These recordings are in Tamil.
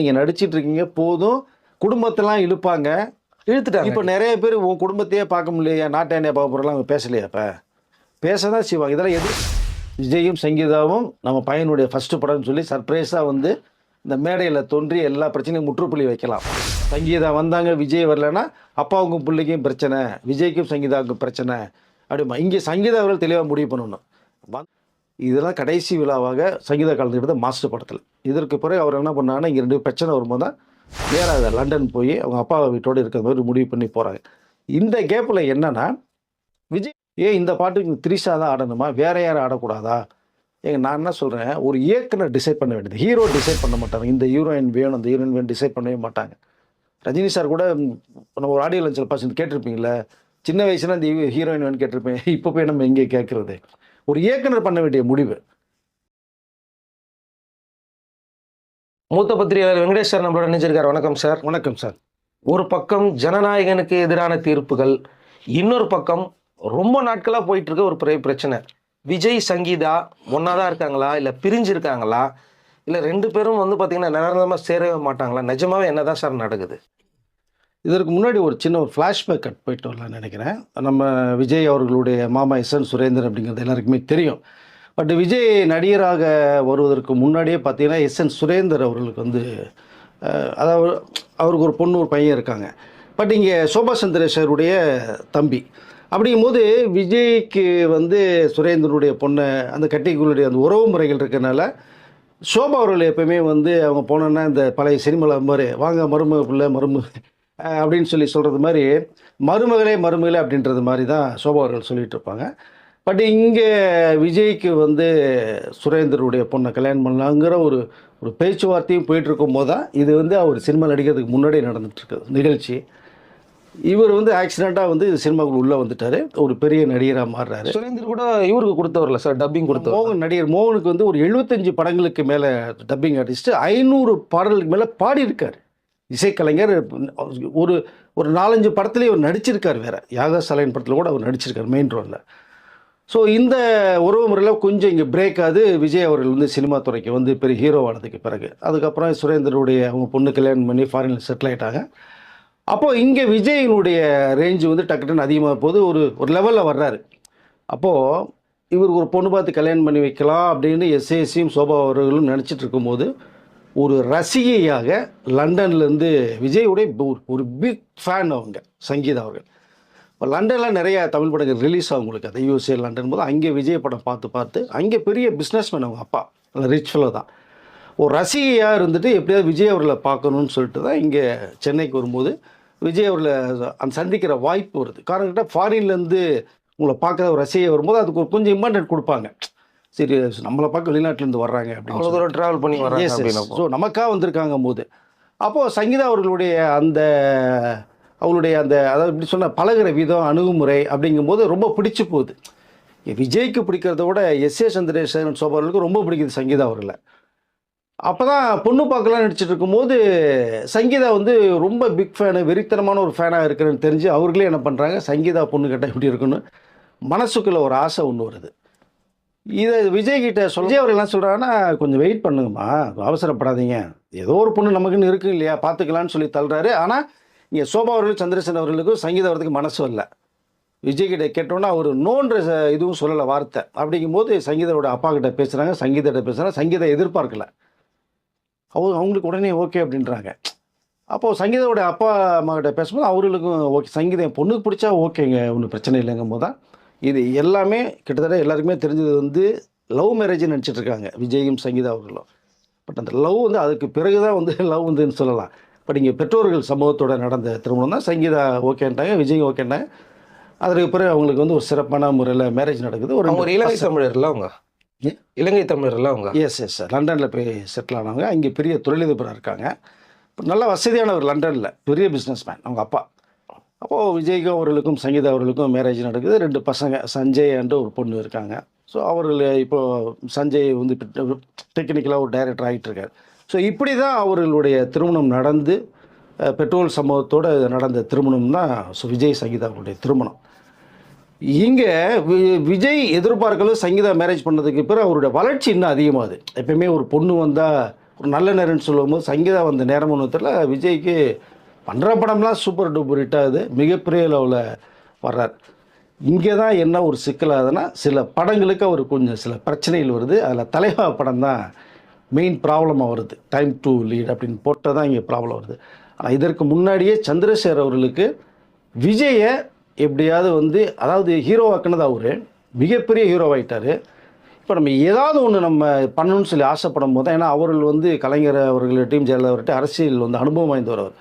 நீங்கள் நடிச்சிட்டு இருக்கீங்க போதும். குடும்பத்தெல்லாம் இழுப்பாங்க. இழுத்துட்டாங்க. இப்போ நிறைய பேர் உன் குடும்பத்தையே பார்க்க முடியலையா நாட்டாண்டியா பார்க்க போகிறலாம் அவங்க பேசலையா இப்போ பேச தான் செய்வாங்க. இதெல்லாம் எது? விஜயும் சங்கீதாவும் நம்ம பையனுடைய ஃபஸ்ட்டு படம்னு சொல்லி சர்ப்ரைஸாக வந்து இந்த மேடையில் தோன்றி எல்லா பிரச்சனையும் முற்றுப்புள்ளி வைக்கலாம். சங்கீதா வந்தாங்க விஜய் வரலன்னா அப்பாவுக்கும் பிள்ளைக்கும் பிரச்சனை விஜய்க்கும் சங்கீதாவுக்கும் பிரச்சனை. அப்படிமா இங்கே சங்கீதா அவர்கள் தெளிவாக முடிவு பண்ணணும். இதெல்லாம் கடைசி விழாவாக சங்கீதா கலந்துக்கிட்டது மாஸ்டர் படத்தில். இதற்கு பிறகு அவர் என்ன பண்ணாங்கன்னா இங்கே ரெண்டு பிரச்சனை வரும்போது தான் நேராக லண்டன் போய் அவங்க அப்பா வீட்டோடு இருக்கிற மாதிரி முடிவு பண்ணி போகிறாங்க இந்த கேப்பில் என்னென்னா விஜய் ஏன் இந்த பாட்டுக்கு த்ரிஷா தான் ஆடணுமா? வேற யாரும் ஆடக்கூடாதா? ஏங்க நான் என்ன சொல்கிறேன் ஒரு இயக்குனர் டிசைட் பண்ண வேண்டியது ஹீரோ டிசைட் பண்ண மாட்டாங்க. இந்த ஹீரோயின் வேணும் இந்த ஹீரோயின் வேணும் டிசைட் பண்ணவே மாட்டாங்க. ரஜினி சார் கூட நம்ம ஒரு ஆடியோ லஞ்சில் பசங்க கேட்டிருப்பீங்களே சின்ன வயசுல இந்த ஹீரோயின் வேணும் கேட்டிருப்பேன் இப்போ போய் நம்ம எங்கே கேட்குறது ஒரு இயக்குனர் பண்ண வேண்டிய முடிவு. மூத்த பத்திரிகையாளர் வெங்கடேஷ் சார் நம்மளோட நினைச்சிருக்காரு வணக்கம் சார். வணக்கம் சார். ஒரு பக்கம் ஜனநாயகனுக்கு எதிரான தீர்ப்புகள் இன்னொரு பக்கம் ரொம்ப நாட்களாக போயிட்டு இருக்க ஒரு பெரிய பிரச்சனை. விஜய் சங்கீதா ஒன்றா தான் இருக்காங்களா? இல்லை பிரிஞ்சு இருக்காங்களா இல்லை ரெண்டு பேரும் வந்து பார்த்தீங்கன்னா நிரந்தரமாக சேரவே மாட்டாங்களா? நிஜமாவே என்னதான் சார் நடக்குது? இதற்கு முன்னாடி ஒரு சின்ன ஒரு ஃப்ளாஷ்பேக் கட் போயிட்டு வரலாம்னு நினைக்கிறேன். நம்ம விஜய் அவர்களுடைய மாமா எஸ் என் சுரேந்தர் அப்படிங்கிறது எல்லாருக்குமே தெரியும். பட் விஜய் நடிகராக வருவதற்கு முன்னாடியே பார்த்தீங்கன்னா எஸ் என் சுரேந்தர் அவர்களுக்கு வந்து அதாவது அவருக்கு ஒரு பொண்ணு ஒரு பையன் இருக்காங்க. பட் இங்கே சோபா சந்திரேஷருடைய தம்பி. அப்படிங்கும் போது விஜய்க்கு வந்து சுரேந்தருடைய பொண்ணை அந்த கட்டிக்குள்ளுடைய அந்த உறவு முறைகள் இருக்கிறனால சோபா அவர்கள் எப்பயுமே வந்து அவங்க போனோன்னா இந்த பழைய சினிமாவில் மாதிரி வாங்க மருமக பிள்ளை மருமக அப்படின்னு சொல்லி சொல்கிறது மாதிரி மருமகளே மருமகளே அப்படின்றது மாதிரி தான் சோபா அவர்கள் சொல்லிகிட்டு இருப்பாங்க. பட் இங்கே விஜய்க்கு வந்து சுரேந்தருடைய பொண்ணை கல்யாணம் பண்ணலாங்கிற ஒரு ஒரு பேச்சுவார்த்தையும் போயிட்டு இருக்கும்போது தான் இது வந்து அவர் சினிமா நடிக்கிறதுக்கு முன்னாடியே நடந்துட்டு இருக்குது நிகழ்ச்சி. இவர் வந்து ஆக்சிடெண்ட்டாக வந்து சினிமாவுக்குள்ள உள்ளே வந்துட்டார் ஒரு பெரிய நடிகராக மாறுறாரு. சுரேந்தர் கூட இவருக்கு கொடுத்தவர்ல சார் டப்பிங் கொடுத்தவர். மோகன் நடிகர் மோகனுக்கு வந்து ஒரு எழுபத்தஞ்சு படங்களுக்கு மேலே டப்பிங் ஆர்டிஸ்ட் ஐநூறு பாடலுக்கு மேலே பாடியிருக்கார். இசைக்கலைஞர் ஒரு ஒரு நாலஞ்சு படத்துலேயே அவர் நடிச்சிருக்கார் வேற. யாகா சலைன் படத்தில் கூட அவர் நடிச்சிருக்கார் மெயின் ரோலில் ஸோ இந்த உறவு முறையில் கொஞ்சம் இங்கே பிரேக் ஆகுது. விஜய் அவர்கள் வந்து சினிமா துறைக்கு வந்து பெரிய ஹீரோ ஆனதுக்கு பிறகு. அதுக்கப்புறம் சுரேந்தருடைய அவங்க பொண்ணு கல்யாணம் பண்ணி ஃபாரினில் செட்டில் ஆகிட்டாங்க அப்போது இங்கே விஜயினுடைய ரேஞ்சு வந்து டக்கு டக்குன்னு அதிகமாக போது ஒரு ஒரு லெவலில் வர்றாரு. அப்போது இவர் ஒரு பொண்ணு பார்த்து கல்யாணம் பண்ணி வைக்கலாம் அப்படின்னு எஸ்ஏசியும் சோபா அவர்களும் நினச்சிட்டு இருக்கும்போது ஒரு ரசிகையாக லண்டன்லேருந்து விஜயுடைய ஒரு பிக் ஃபேன் அவங்க சங்கீதா அவர்கள். இப்போ லண்டனில் நிறைய தமிழ் படங்கள் ரிலீஸ் ஆகும் உங்களுக்கு. அது யூஎஸ்ஏ லண்டன் போது அங்கே விஜய் படம் பார்த்து பார்த்து அங்கே பெரிய பிஸ்னஸ்மேன் அவங்க அப்பா ரிச் ஃபெலோ தான். ஒரு ரசிகையாக இருந்துட்டு எப்படியாவது விஜய் அவர்களை பார்க்கணும்னு சொல்லிட்டு தான் இங்கே சென்னைக்கு வரும்போது விஜய் அவர்களை அந்த சந்திக்கிற வாய்ப்பு வருது. காரணம் கேட்டால் ஃபாரின்லேருந்து உங்களை பார்க்குற ஒரு ரசிகை வரும்போது அதுக்கு ஒரு கொஞ்சம் இம்பார்ட்டன்ட் கொடுப்பாங்க. சரி நம்மளை பார்க்க வெளிநாட்டிலேருந்து வர்றாங்க அப்படின்னு அவ்வளோ தூரம் டிராவல் பண்ணி அப்படின்னா ஸோ நமக்காக வந்திருக்காங்க போது அப்போது சங்கீதா அவர்களுடைய அந்த அவளுடைய அந்த அதாவது இப்படி சொன்ன பழகுற விதம் அணுகுமுறை அப்படிங்கும்போது ரொம்ப பிடிச்சு போகுது. விஜய்க்கு பிடிக்கிறத விட எஸ் ஏ சந்திரேசன் சோபர்களுக்கு ரொம்ப பிடிக்குது சங்கீதா அவர்களை. அப்போ தான் பொண்ணு பார்க்கலாம் நடிச்சிட்டு இருக்கும்போது சங்கீதா வந்து ரொம்ப பிக் ஃபேனு வெறித்தனமான ஒரு ஃபேனாக இருக்கிறேன்னு தெரிஞ்சு அவர்களே என்ன பண்ணுறாங்க சங்கீதா பொண்ணு கேட்டால் எப்படி இருக்குன்னு மனசுக்குள்ள ஒரு ஆசை ஒன்று வருது. இதை விஜய் கிட்ட விஜய் அவர் என்ன சொல்கிறாங்கன்னா கொஞ்சம் வெயிட் பண்ணுங்கம்மா அவசரப்படாதீங்க. ஏதோ ஒரு பொண்ணு நமக்குன்னு இருக்கு இல்லையா பார்த்துக்கலான்னு சொல்லி தள்ளுறாரு. ஆனால் இங்கே சோபா அவர்களும் சந்திரசேன் அவர்களுக்கும் சங்கீதா அவர்களுக்கு மனசு இல்லை விஜய்கிட்ட கேட்டோன்னா அவர் நோன்ற இதுவும் சொல்லலை வார்த்தை. அப்படிங்கும்போது சங்கீதரோட அப்பா கிட்ட பேசுகிறாங்க சங்கீதா பேசுகிறாங்க சங்கீதம் எதிர்பார்க்கல. அவங்க அவங்களுக்கு உடனே ஓகே அப்படின்றாங்க. அப்போது சங்கீதோட அப்பா அம்மாக்கிட்ட பேசும்போது அவர்களுக்கும் ஓகே சங்கீதம் என் பொண்ணுக்கு பிடிச்சா ஓகேங்க ஒன்றும் பிரச்சனை இல்லைங்கும் போது தான் இது எல்லாமே கிட்டத்தட்ட எல்லாருக்குமே தெரிஞ்சது வந்து லவ் மேரேஜ்னு நினச்சிட்ருக்காங்க விஜயும் சங்கீதா அவர்களும். பட் அந்த லவ் வந்து அதுக்கு பிறகு தான் வந்து லவ் வந்துன்னு சொல்லலாம். பட் இங்கே பெற்றோர்கள் சமூகத்தோட நடந்த திருமணம் தான். சங்கீதா ஓகேன்ட்டாங்க விஜய் ஓகேன்ட்டாங்க அதற்கு பிறகு அவங்களுக்கு வந்து ஒரு சிறப்பான முறையில் மேரேஜ் நடக்குது. ஒரு ஒரு இலங்கை தமிழர்ல அவங்க? இலங்கை தமிழர்ல அவங்க? எஸ் எஸ் லண்டனில் போய் செட்டில் ஆனவங்க. அங்கே பெரிய தொழிலதிபராக இருக்காங்க. இப்ப நல்ல வசதியானவர் லண்டனில் பெரிய பிஸ்னஸ்மேன் அவங்க அப்பா. அப்போது விஜய்க்கும் அவர்களுக்கும் சங்கீதா அவர்களுக்கும் மேரேஜ் நடக்குது. ரெண்டு பசங்க சஞ்சய் அண்டு ஒரு பொண்ணு இருக்காங்க. ஸோ அவர்கள் இப்போ சஞ்சய் வந்து டெக்னிக்கலாக ஒரு டைரக்டர் ஆகிட்டு இருக்காரு. ஸோ இப்படி தான் அவர்களுடைய திருமணம் நடந்து பெட்ரோல் சம்பவத்தோடு நடந்த திருமணம் தான் ஸோ விஜய் சங்கீதாவுடைய திருமணம். இங்கே விஜய் எதிர்பார்க்கல சங்கீதா மேரேஜ் பண்ணதுக்கு பிறகு அவருடைய வளர்ச்சி இன்னும் அதிகமாகுது எப்பயுமே ஒரு பொண்ணு வந்தால் ஒரு நல்ல நேரம்னு சொல்லும்போது சங்கீதா வந்த நேரம் ஒன்றுத்தில் விஜய்க்கு பண்ணுற படம்லாம் சூப்பர் டூப்பர் ஹிட் ஆகுது. மிகப்பெரிய லெவலில் வர்றார். இங்கே தான் என்ன ஒரு சிக்கலாகுதுன்னா சில படங்களுக்கு அவர் கொஞ்சம் சில பிரச்சனைகள் வருது. அதில் தலைவா படம் தான் மெயின் ப்ராப்ளமாக வருது. டைம் டு லீட் அப்படின்னு போட்டால் தான் இங்கே ப்ராப்ளம் வருது. ஆனால் இதற்கு முன்னாடியே சந்திரசேகர் அவர்களுக்கு விஜயை எப்படியாவது வந்து அதாவது ஹீரோவாக்குனது அவர். மிகப்பெரிய ஹீரோவாயிட்டார் இப்போ நம்ம ஏதாவது ஒன்று நம்ம பண்ணணும்னு சொல்லி ஆசைப்படும் போது ஏன்னா அவர்கள் வந்து கலைஞர் அவர்கள் டீம் ஜெயலலிதா அவர்கிட்ட அரசியல் வந்து அனுபவம் வாய்ந்தவர் அவர்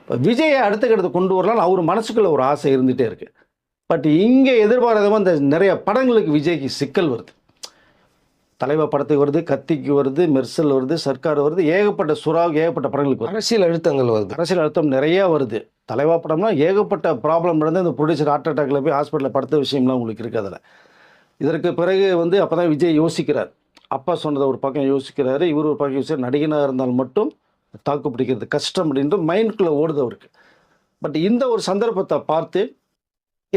இப்போ விஜயை அடுத்தக்கடுத்து கொண்டு வரலாம்னு அவர் மனசுக்குள்ளே ஒரு ஆசை இருந்துகிட்டே இருக்குது பட் இங்கே எதிர்பாராதமாக இந்த நிறைய படங்களுக்கு விஜய்க்கு சிக்கல் வருது. தலைவா படத்துக்கு வருது கத்திக்கு வருது மெர்சல் வருது சர்க்கார் வருது ஏகப்பட்ட சுறாவுக்கு ஏகப்பட்ட படங்களுக்கு வருது. அரசியல் அழுத்தங்கள் வருது. அரசியல் அழுத்தம் நிறைய வருது. தலைவா படம்னா ஏகப்பட்ட ப்ராப்ளம் நடந்து இந்த ப்ரொடியூசர் ஹார்ட் அட்டாக்ல போய் ஹாஸ்பிட்டலில் படுத்த விஷயம்லாம் உங்களுக்கு இருக்கு அதில். இதற்கு பிறகு வந்து அப்போ தான் விஜய் யோசிக்கிறார். அப்பா சொன்னதை ஒரு பக்கம் யோசிக்கிறாரு இவர் ஒரு பக்கம் யோசிக்கிறார். நடிகனாக இருந்தால் மட்டும் தாக்கு பிடிக்கிறது கஷ்டம் அப்படின்ட்டு மைண்டுக்குள்ளே ஓடுது அவருக்கு. பட் இந்த ஒரு சந்தர்ப்பத்தை பார்த்து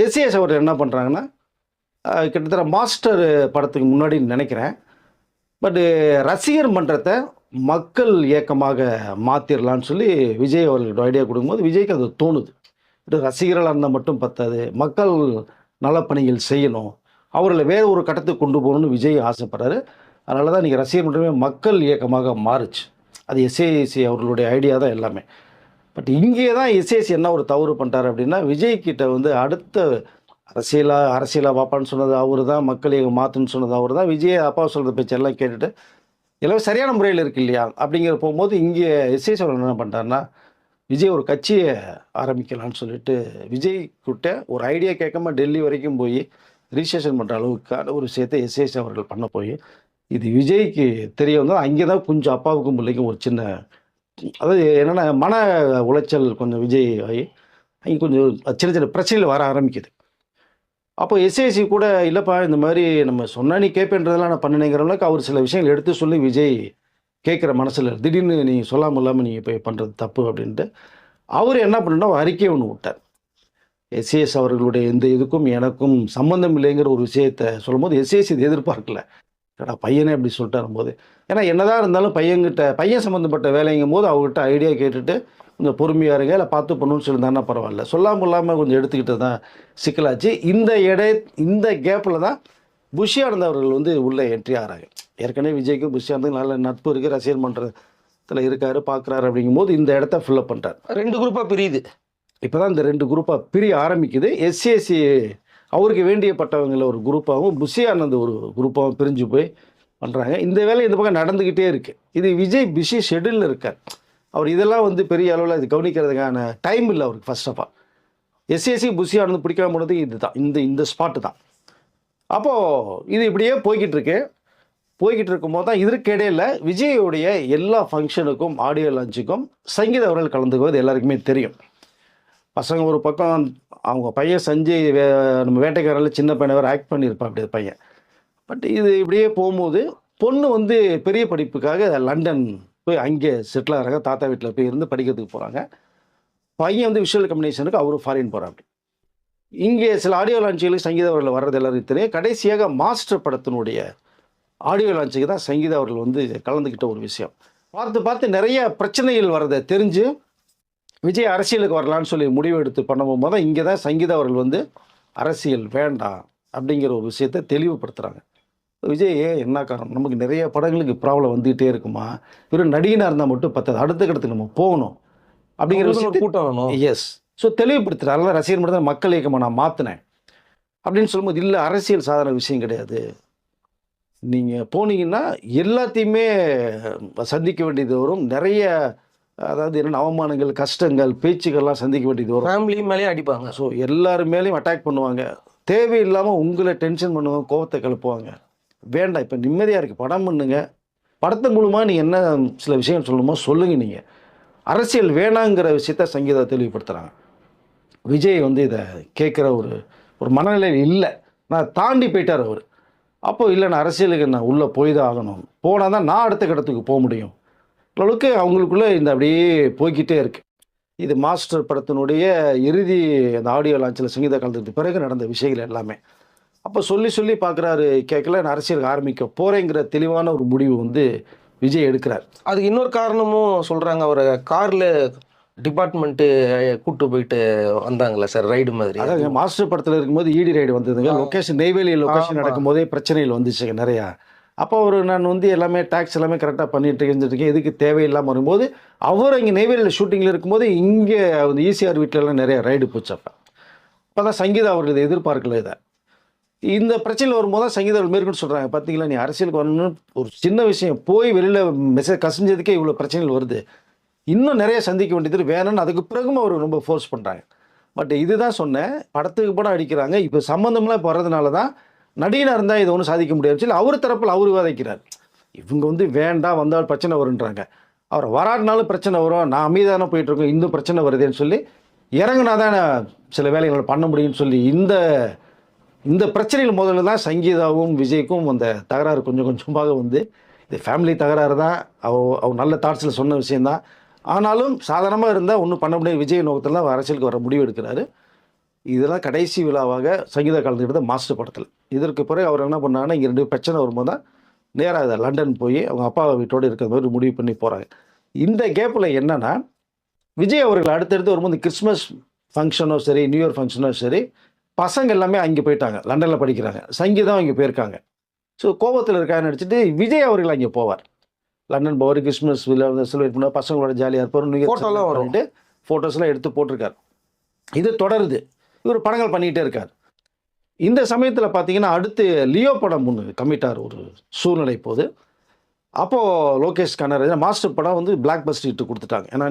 எஸ்ஏஎஸ் அவர் என்ன பண்ணுறாங்கன்னா கிட்டத்தட்ட மாஸ்டர் படத்துக்கு முன்னாடி நினைக்கிறேன். பட்டு ரசிகர் மன்றத்தை மக்கள் இயக்கமாக மாற்றிடலான்னு சொல்லி விஜய் அவர்களுக்கு ஐடியா கொடுக்கும்போது விஜய்க்கு அது தோணுது. ரசிகர்களாக இருந்தால் மட்டும் பத்தாது. மக்கள் நலப்பணிகள் செய்யணும். அவர்களை வேறு ஒரு கட்டத்துக்கு கொண்டு போகணும்னு விஜய் ஆசைப்படுறாரு. அதனால தான் இன்றைக்கி ரசிகர் மன்றமே மக்கள் இயக்கமாக மாறுச்சு. அது எஸ்ஏசி அவர்களுடைய ஐடியா தான் எல்லாமே. பட் இங்கே தான் எஸ்ஏசி என்ன ஒரு தவறு பண்ணிட்டார் அப்படின்னா விஜய் கிட்ட வந்து அடுத்த அரசியலா அரசியலாக பார்ப்பான்னு சொன்னது அவர் தான் மக்கள் இயக்கம் மாற்றுன்னு சொன்னது அவர் தான் விஜய் அப்பா சொல்கிற பேச்செல்லாம் கேட்டுட்டு எல்லாம் சரியான முறையில் இருக்கு இல்லையா? அப்படிங்கிற போகும்போது இங்கே எஸ்ஏ அவர் என்ன பண்ணிட்டாருன்னா விஜய் ஒரு கட்சியை ஆரம்பிக்கலாம்னு சொல்லிட்டு விஜய் கிட்ட ஒரு ஐடியா கேட்காம டெல்லி வரைக்கும் போய் ரிஜிஸ்ட்ரேஷன் பண்ணுற அளவுக்கான ஒரு விஷயத்தை எஸ்ஏஎஸ் அவர்கள் பண்ண போய் இது விஜய்க்கு தெரிய வந்தால் அங்கே தான் கொஞ்சம் அப்பாவுக்கும் பிள்ளைக்கும் ஒரு சின்ன அதாவது என்னென்னா மன உளைச்சல் கொஞ்சம் விஜய் ஆகி அங்கே கொஞ்சம் சின்ன சின்ன பிரச்சனைகள் வர ஆரம்பிக்குது. அப்போ எஸ்ஏசி கூட இல்லைப்பா இந்த மாதிரி நம்ம சொன்னால் நீ கேட்பேன்றதெல்லாம் நான் பண்ணினேங்கிற அளவுக்கு அவர் சில விஷயங்கள் எடுத்து சொல்லி விஜய் கேட்குற மனசில் திடீர்னு நீ சொல்லாமல் இல்லாமல் நீங்கள் போய் பண்ணுறது தப்பு அப்படின்ட்டு அவர் என்ன பண்ணுன்னா அறிக்கை ஒன்று விட்டார். எஸ்ஏஎஸ் அவர்களுடைய எந்த இதுக்கும் எனக்கும் சம்மந்தம் இல்லைங்கிற ஒரு விஷயத்தை சொல்லும்போது எஸ்ஏஎஸ் இது எதிர்பார்க்கல. ஏடா பையனே அப்படி சொல்லிட்டாரும்போது. ஏன்னா என்னதான் இருந்தாலும் பையன்கிட்ட பையன் சம்மந்தப்பட்ட வேலைங்கும் போது அவர்கிட்ட ஐடியா கேட்டுட்டு கொஞ்சம் பொறுமையாக இருங்க இல்லை பார்த்து பண்ணணும்னு சொல்லியிருந்தாருன்னா பரவாயில்ல. சொல்லாமல் இல்லாமல் கொஞ்சம் எடுத்துக்கிட்டு தான் சிக்கலாச்சு. இந்த இடை இந்த கேப்பில் தான் புஷி ஆனந்த் அவர்கள் வந்து உள்ளே என்ட்ரி ஆகிறாங்க ஏற்கனவே விஜய்க்கும் புஷி ஆனந்த் நல்ல நட்பு இருக்குது ரசிகர் மன்றத்தில் இருக்காரு பார்க்குறாரு அப்படிங்கும்போது இந்த இடத்த ஃபில்லப் பண்ணிட்டார். ரெண்டு குரூப்பா பிரியுது. இப்போ தான் இந்த ரெண்டு குரூப்பாக பிரிய ஆரம்பிக்குது. எஸ்சிஎஸ்சி அவருக்கு வேண்டியப்பட்டவங்கள ஒரு குரூப்பாகவும் புஷி ஆனந்த் ஒரு குரூப்பாகவும் பிரிஞ்சு போய் பண்ணுறாங்க இந்த வேலை இந்த பக்கம் நடந்துக்கிட்டே இருக்குது இது விஜய் பிஸி ஷெடியூலில் இருக்கார். அவர் இதெல்லாம் வந்து பெரிய அளவில் இது கவனிக்கிறதுக்கான டைம் இல்லை அவருக்கு ஃபர்ஸ்ட் ஆஃப் ஆல் எஸ்சிஎஸ்சி புஷி பிடிக்காம போனது இதுதான். இந்த இந்த ஸ்பாட்டு தான். அப்போது இது இப்படியே போய்கிட்டு இருக்கு போய்கிட்டு இருக்கும்போது தான் இதற்கிடையில் விஜயோடைய எல்லா ஃபங்க்ஷனுக்கும் ஆடியோ லான்ச்சுக்கும் சங்கீத அவர்கள் கலந்துக்குவது எல்லாருக்குமே தெரியும். பசங்க ஒரு பக்கம் அவங்க பையன் சஞ்சய் வே நம்ம வேட்டைக்காரில் சின்ன பையனை வேறு ஆக்ட் பண்ணியிருப்பான் அப்படி பையன். பட் இது இப்படியே போகும்போது பொண்ணு வந்து பெரிய படிப்புக்காக லண்டன் போய் அங்கே செட்டில் ஆகிறாங்க. தாத்தா வீட்டில் போய் இருந்து படிக்கிறதுக்கு போகிறாங்க பையன் வந்து விஷுவல் கம்யூனிகேஷனுக்கு அவரும் ஃபாரின் போகிறாங்க இங்கே சில ஆடியோ லான்ச்சுகளுக்கு சங்கீதா அவர்கள் வர்றது எல்லாரும் தெரியும் கடைசியாக மாஸ்டர் படத்தினுடைய ஆடியோ லான்ச்சுக்கு தான் சங்கீதா அவர்கள் வந்து கலந்துக்கிட்ட ஒரு விஷயம். பார்த்து பார்த்து நிறைய பிரச்சனைகள் வர்றதை தெரிஞ்சு விஜய் அரசியலுக்கு வரலான்னு சொல்லி முடிவு எடுத்து பண்ணும் போது இங்கே தான் சங்கீதா அவர்கள் வந்து அரசியல் வேண்டாம் அப்படிங்கிற ஒரு விஷயத்தை தெளிவுபடுத்துகிறாங்க விஜய் என்ன காரணம் நமக்கு நிறைய படங்களுக்கு ப்ராப்ளம் வந்துகிட்டே இருக்குமா? வெறும் நடிகனாக இருந்தால் மட்டும் பத்தாது. அடுத்த கட்டத்துக்கு நம்ம போகணும். அப்படிங்கிற விஷயத்தை கூட்டம் வேணும். எஸ் ஸோ தெளிவுபடுத்துகிறார் அதெல்லாம் ரசிகர் மட்டும் தான் மக்கள் இயக்கமாக நான் மாற்றினேன் அப்படின்னு சொல்லும்போது இல்லை அரசியல் சாதாரண விஷயம் கிடையாது. நீங்கள் போனீங்கன்னா எல்லாத்தையுமே சந்திக்க வேண்டியது வரும். நிறைய அதாவது என்னென்ன அவமானங்கள் கஷ்டங்கள் பேச்சுக்கள்லாம் சந்திக்க வேண்டியது வரும். ஃபேமிலி மேலேயும் அடிப்பாங்க. ஸோ எல்லார் மேலேயும் அட்டாக் பண்ணுவாங்க. தேவையில்லாமல் உங்களை டென்ஷன் பண்ணுவாங்க கோவத்தை கிளப்புவாங்க வேண்டாம் இப்போ நிம்மதியாக இருக்குது படம் பண்ணுங்க. படத்தின் மூலமாக நீங்கள் என்ன சில விஷயம் சொல்லணுமோ சொல்லுங்கள் நீங்கள் அரசியல் வேணாங்கிற விஷயத்த சங்கீதா தெளிவுபடுத்துகிறாங்க விஜய் வந்து இதை கேட்குற ஒரு ஒரு மனநிலையில் இல்லை. நான் தாண்டி போயிட்டார் அவர். அப்போது இல்லை நான் அரசியலுக்கு நான் உள்ளே போய் தான் ஆகணும். போனால் தான் நான் அடுத்த கட்டத்துக்கு போக முடியும். அளவுக்கு அவங்களுக்குள்ளே இந்த அப்படியே போய்கிட்டே இருக்கு. இது மாஸ்டர் படத்தினுடைய இறுதி அந்த ஆடியோ லான்ச்சில் சங்கீதா கலந்துக்கு பிறகு நடந்த விஷயங்கள் எல்லாமே. அப்போ சொல்லி சொல்லி பார்க்குறாரு கேட்கல நான் அரசியலுக்கு ஆரம்பிக்க போகிறேங்கிற தெளிவான ஒரு முடிவு வந்து விஜய் எடுக்கிறார். அதுக்கு இன்னொரு காரணமும் சொல்றாங்க அவரை கார்ல டிபார்ட்மெண்ட்டு கூட்டு போயிட்டு வந்தாங்களே சார் ரைடு மாதிரி. அதாவது மாஸ்டர் படத்தில் இருக்கும்போது ஈடி ரைடு வந்ததுங்க. Location Neyveli location. நடக்கும்போதே பிரச்சனைகள் வந்துச்சுங்க நிறையா. அப்போ அவர் நான் வந்து எல்லாமே டேக்ஸ் எல்லாமே கரெக்டாக பண்ணிட்டு இருக்கேன். எதுக்கு தேவையில்லாமல் வரும்போது அவர் இங்கே நெய்வேலியில் ஷூட்டிங்கில் இருக்கும்போது இங்கே வந்து ஈசிஆர் வீட்டிலலாம் நிறைய ரைடு போச்சு அப்போ. தான் சங்கீதா அவர்கள் எதிர்பார்க்கல இதை. இந்த பிரச்சனையில் வரும்போது தான் சங்கீதா மேற்கொண்டு சொல்கிறாங்க பார்த்தீங்களா நீ அரசியலுக்கு வரணும்னு ஒரு சின்ன விஷயம். போய் வெளியில் மெசேஜ் கசிஞ்சதுக்கே இவ்வளோ பிரச்சனைகள் வருது. இன்னும் நிறைய சந்திக்க வேண்டியது வேணும்னு அதுக்கு பிறகும் அவர் ரொம்ப ஃபோர்ஸ் பண்ணுறாங்க பட் இதுதான் சொன்னேன். படத்துக்கு படம் அடிக்கிறாங்க. இப்போ சம்மந்தம்லாம் இப்போ வர்றதுனால தான் நடிகனாக இருந்தால் இதை ஒன்றும் சாதிக்க முடியாது. சொல்லி அவர் தரப்பில் அவர் விவாதிக்கிறார். இவங்க வந்து வேண்டாம் வந்தால் பிரச்சனை வருன்றாங்க. அவர் வராட்டினாலும் பிரச்சனை வரும். நான் அமைதியான போயிட்டுருக்கோம் இன்னும் பிரச்சனை வருதேன்னு சொல்லி இறங்குனா தான் சில வேலைகளை பண்ண முடியும்னு சொல்லி இந்த இந்த பிரச்சனைகள் முதல்ல தான் சங்கீதாவும் விஜய்க்கும் அந்த தகராறு கொஞ்சம் கொஞ்சமாக வந்து இது ஃபேமிலி தகராறு தான். அவ அவ நல்ல தாட்ஸில் சொன்ன விஷயந்தான் ஆனாலும் சாதாரணமாக இருந்தால் ஒன்றும் பண்ண முடியாது. விஜய் நோக்கத்தில் தான் அவர் அரசியலுக்கு வர முடிவு எடுக்கிறாரு. இதெல்லாம் கடைசி விழாவாக சங்கீதா கலந்துக்கிட்ட மாஸ்டர் படத்தில். இதற்கு பிறகு அவர் என்ன பண்ணாங்கன்னா இங்கே ரெண்டு பிரச்சனை வரும்போது தான் நேராக லண்டன் போய் அவங்க அப்பா வீட்டோடு இருக்கிற மாதிரி முடிவு பண்ணி போகிறாங்க இந்த கேப்பில் என்னன்னா விஜய் அவர்கள் அடுத்தடுத்து வரும்போது கிறிஸ்மஸ் ஃபங்க்ஷனோ சரி நியூ இயர் ஃபங்க்ஷனோ சரி பசங்க எல்லாமே அங்கே போயிட்டாங்க. லண்டனில் படிக்கிறாங்க. சங்கீதம் அங்கே போயிருக்காங்க. ஸோ கோபத்தில் இருக்கான்னு நினச்சிட்டு விஜய் அவர்கள் அங்கே போவார். லண்டன் போவார் கிறிஸ்மஸ் செலிப்ரேட் பண்ண பசங்களோட ஜாலியாக இருப்பார். நியூ Photo எல்லாம் வரும். பண்ணிட்டு ஃபோட்டோஸ்லாம் எடுத்து போட்டிருக்காரு. இது தொடருது. இவர் படங்கள் பண்ணிகிட்டே இருக்கார். இந்த சமயத்தில் பார்த்தீங்கன்னா அடுத்து லியோ படம் ஒன்று கம்மிட்டார் ஒரு சூழ்நிலை போது. அப்போது லோகேஷ் கனகராஜன் மாஸ்டர் படம் வந்து பிளாக் பஸ்ட் இட்டு கொடுத்துட்டாங்க. ஏன்னா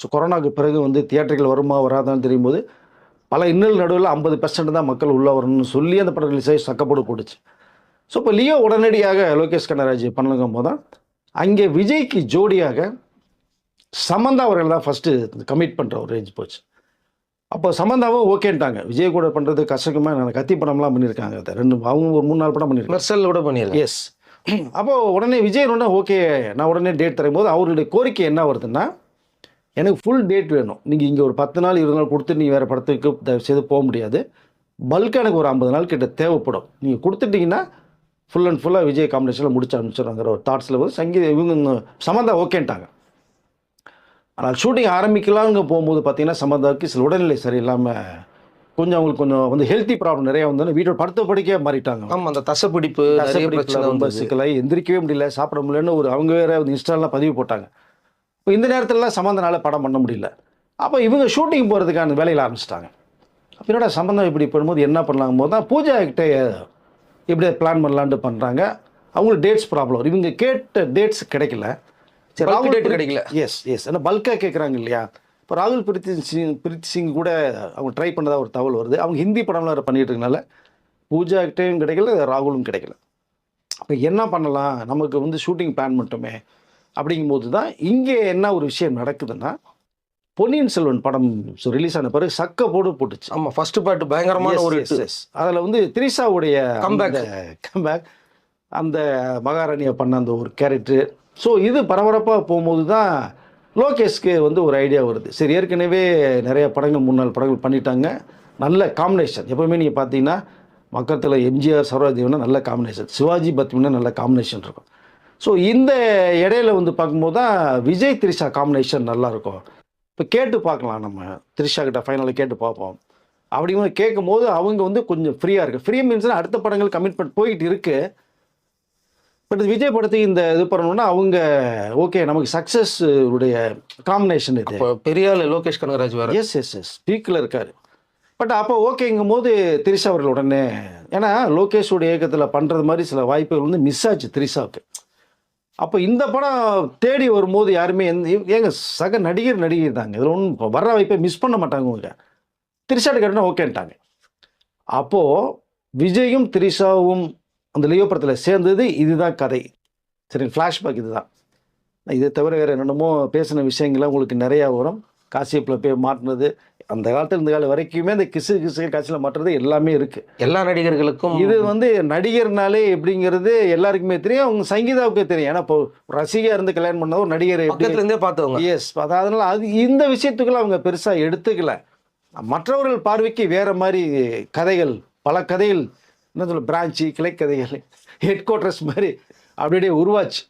ஸோ கொரோனாக்கு பிறகு வந்து தியேட்டர்கள் வருமா வராதான்னு தெரியும் போது பல இன்னல் நடுவில் ஐம்பது பெர்சன்ட் தான் மக்கள் உள்ளே வரணும்னு சொல்லி அந்த படம் ரிலீஸ் ஆகி சக்கப்போடு போட்டுச்சு. ஸோ இப்போ லியோ உடனடியாக லோகேஷ் கனகராஜ் பண்ணுங்கும் போது தான் அங்கே விஜய்க்கு ஜோடியாக சமந்தா அவர்கள் தான் ஃபஸ்ட்டு கமிட் பண்ணுற ஒரு ரேஞ்ச் போச்சு. அப்போ சமந்தாவும் ஓகேன்ட்டாங்க விஜய் கூட பண்ணுறது கஷ்டமாக நான் கத்தி படம்லாம் பண்ணியிருக்காங்க அதை ரெண்டு அவங்க ஒரு மூணு நாலு படம் பண்ணியிருக்காங்க மெர்சல் கூட பண்ணிடலாம் எஸ் அப்போ உடனே விஜய் உடனே ஓகே நான் உடனே டேட் தரும்போது அவருடைய கோரிக்கை என்ன வருதுன்னா எனக்கு ஃபுல் டேட் வேணும். நீங்கள் இங்கே ஒரு பத்து நாள் இருபது நாள் கொடுத்து நீங்கள் வேறு படத்துக்கு தயவு செய்து போக முடியாது. பல்காக எனக்கு ஒரு ஐம்பது நாள் கிட்ட தேவைப்படும். நீங்கள் கொடுத்துட்டீங்கன்னா ஃபுல் அண்ட் ஃபுல்லாக விஜய் காம்பினேஷனில் முடிச்சு அனுப்பிச்சிடுறாங்கிற ஒரு தாட்ஸில் வந்து சங்கீத இவங்க சமந்தா ஓகேன்ட்டாங்க. ஆனால் ஷூட்டிங் ஆரம்பிக்கலாங்க போகும்போது பார்த்தீங்கன்னா சமந்தாவுக்கு சில உடல்நிலை சரியில்லாமல் கொஞ்சம் அவங்களுக்கு கொஞ்சம் வந்து ஹெல்த்தி ப்ராப்ளம் நிறைய வந்தோன்னே வீட்டோட படுத்த படுக்கையே மாறிட்டாங்க. ஆமா அந்த தசைப்பிடிப்பு ரொம்ப சிக்கலாகி எந்திரிக்கவே முடியல சாப்பிட முடியலன்னு ஒரு அவங்க வேற இன்ஸ்டாலாம் பதிவு போட்டாங்க. இப்போ இந்த நேரத்துலலாம் சம்மந்தனால படம் பண்ண முடியல. அப்போ இவங்க ஷூட்டிங் போகிறதுக்கான வேலையில் ஆரம்பிச்சிட்டாங்க. அப்போ என்னடா சம்பந்தம் இப்படி பண்ணும்போது என்ன பண்ணலாங்கும் போது தான் பூஜா கிட்ட இப்படி பிளான் பண்ணலான்ட்டு பண்ணுறாங்க அவங்களுக்கு டேட்ஸ் ப்ராப்ளம் இவங்க கேட்ட டேட்ஸ் கிடைக்கல. Bulk date கிடைக்கல. எஸ் எஸ் ஏன்னா பல்காக கேட்குறாங்க இல்லையா? இப்போ ராகுல் பிரீத்தி சிங் பிரீத்தி சிங் கூட அவங்க ட்ரை பண்ணதா ஒரு தகவல் வருது. அவங்க ஹிந்தி படம்லாம் வேறு பண்ணிட்டு இருக்கனால பூஜா கிட்டேயும் கிடைக்கல ராகுலும் கிடைக்கல. அப்போ என்ன பண்ணலாம்? நமக்கு வந்து ஷூட்டிங் பிளான் மட்டுமே. அப்படிங்கும்போது தான் இங்கே என்ன ஒரு விஷயம் நடக்குதுன்னா பொன்னியின் செல்வன் படம் ரிலீஸ் ஆன பிறகு சக்க போடு போட்டுச்சு. ஆமா ஃபர்ஸ்ட் பார்ட் பயங்கரமான ஒரு. அதில் வந்து திரிஷாவுடைய Comeback. கம்பேக் அந்த மகாராணியை பண்ண அந்த ஒரு கேரக்டர் ஸோ இது பரபரப்பாக போகும்போது தான் லோகேஷ்க்கு வந்து ஒரு ஐடியா வருது. சரி ஏற்கனவே நிறைய படங்கள் முன்னாள் படங்கள் பண்ணிட்டாங்க. நல்ல காம்பினேஷன் எப்பவுமே நீங்கள் பார்த்தீங்கன்னா மக்கத்தில் எம்ஜிஆர் சரோஜதேவனா நல்ல காம்பினேஷன் சிவாஜி பத்மினா நல்ல காம்பினேஷன் இருக்கும். ஸோ இந்த இடையில வந்து பார்க்கும்போது தான் விஜய் த்ரிஷா காம்பினேஷன் நல்லா இருக்கும் இப்போ கேட்டு பார்க்கலாம் நம்ம. த்ரிஷா கிட்ட ஃபைனலில் கேட்டு பார்ப்போம். அப்படிங்கும்போது கேட்கும்போது அவங்க வந்து கொஞ்சம் ஃப்ரீயாக இருக்குது ஃப்ரீ மீன்ஸ்னால் அடுத்த படங்கள் கமிட்மெண்ட் போயிட்டு இருக்கு. பட் விஜய் படத்துக்கு இந்த இது பண்ணணும்னா அவங்க ஓகே நமக்கு சக்ஸஸ் உடைய காம்பினேஷன் இது. இப்போ பெரிய ஆளு லோகேஷ் கனகராஜ் வேற. எஸ் எஸ் எஸ் பீக்கில் இருக்கார். பட் அப்போ ஓகேங்கும் போது திரிஷா அவர்கள் உடனே ஏன்னா லோகேஷோட இயக்கத்தில் பண்ணுறது மாதிரி சில வாய்ப்புகள் வந்து மிஸ் ஆச்சு திரிஷாவுக்கு. அப்போ இந்த படம் தேடி வரும்போது யாருமே எந்த ஏங்க சக நடிகர் நடிகர் தாங்க. இதில் ஒன்றும் வர்ற வாய்ப்பை மிஸ் பண்ண மாட்டாங்க அவங்க திரிஷாட்டு கேட்டோன்னா ஓகேன்ட்டாங்க. அப்போது விஜயும் திரிஷாவும் அந்த லியோ படத்தில் சேர்ந்தது இதுதான் கதை. சரி ஃப்ளாஷ்பேக் இதுதான். இதை தவிர வேறு என்னென்னமோ பேசின விஷயங்கள்லாம் உங்களுக்கு நிறையா வரும். காசியப்பில் போய் மாட்டினது. அந்த காலத்தில் இந்த காலம் வரைக்குமே இந்த கிசு கிசு காட்சியில் மாட்டுறது எல்லாமே இருக்குது எல்லா நடிகர்களுக்கும் இது வந்து நடிகர்னாலே எப்படிங்கிறது எல்லாருக்குமே தெரியும். அவங்க சங்கீதாவுக்கே தெரியும். ஏன்னா இப்போ ரசிகா இருந்து கல்யாணம் பண்ண ஒரு நடிகர் எப்படி பக்கத்துல இருந்தே பார்த்தவங்க எஸ் அதனால அது இந்த விஷயத்துக்குள்ள அவங்க பெருசாக எடுத்துக்கல. மற்றவர்கள் பார்வைக்கு வேற மாதிரி கதைகள் பல கதைகள் என்ன சொல்ல பிரான்ச்சு கிளைக்கதைகள் ஹெட் குவார்ட்டர்ஸ் மாதிரி அப்படியே உருவாச்சு.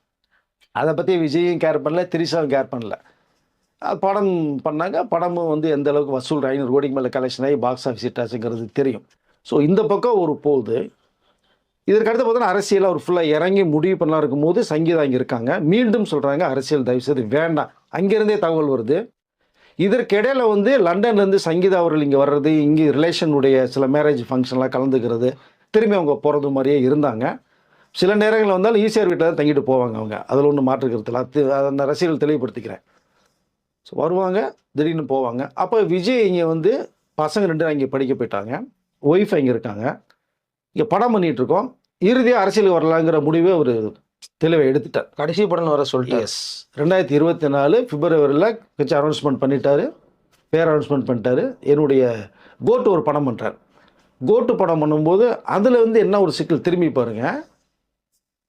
அதை பற்றி விஜயும் கேர் பண்ணல திரிஷாவும் கேர் பண்ணல. படம் பண்ணாங்க. படமும் வந்து எந்த அளவுக்கு வசூல் ஐநூறு கோடிக்கு மேலே கலெக்ஷன் ஆகி பாக்ஸ் ஆஃபீஸ் ஹிட்டாச்சுங்கிறது தெரியும். ஸோ இந்த பக்கம் ஒரு போகுது. இதற்கு அடுத்து பார்த்தோன்னா அரசியல் அவர் ஃபுல்லாக இறங்கி முடிவு பண்ணலாம் இருக்கும்போது சங்கீதா இங்கே இருக்காங்க. மீண்டும் சொல்கிறாங்க அரசியல் தயவுசெய்து வேண்டாம். அங்கேருந்தே தகவல் வருது. இதற்கிடையில் வந்து லண்டன்லேருந்து சங்கீதா அவர்கள் இங்கே வர்றது இங்கே ரிலேஷனுடைய சில மேரேஜ் ஃபங்க்ஷன்லாம் கலந்துக்கிறது திரும்பி அவங்க போகிறது மாதிரியே இருந்தாங்க. சில நேரங்களில் வந்தாலும் ஈசிஆர் வீட்டில் தான் தங்கிட்டு போவாங்க அவங்க. அதில் ஒன்றும் மாற்றுக்கிறதுல அது அந்த ரசிகர்கள் தெளிவுபடுத்திக்கிறேன். ஸோ வருவாங்க திடீர்னு போவாங்க. அப்போ விஜய் இங்கே வந்து பசங்க ரெண்டு பேரும் இங்கே படிக்க போயிட்டாங்க. ஒய்ஃப் இங்கே இருக்காங்க. இங்கே படம் பண்ணிட்டு இருக்கோம். இறுதியாக அரசியலுக்கு வரலாங்கிற முடிவை ஒரு தெளிவை எடுத்துட்டார். கடைசி படம் வர சொல்லிட்டு எஸ் ரெண்டாயிரத்தி இருபத்தி நாலு பிப்ரவரியில் கட்சி அனௌன்ஸ்மெண்ட் பண்ணிட்டாரு. பேர் அனௌன்ஸ்மெண்ட் பண்ணிட்டாரு. என்னுடைய கோட்டு ஒரு படம் பண்ணுறார் கோட்டு படம் பண்ணும்போது அதில் வந்து என்ன ஒரு சிக்கல் திரும்பி பாருங்க.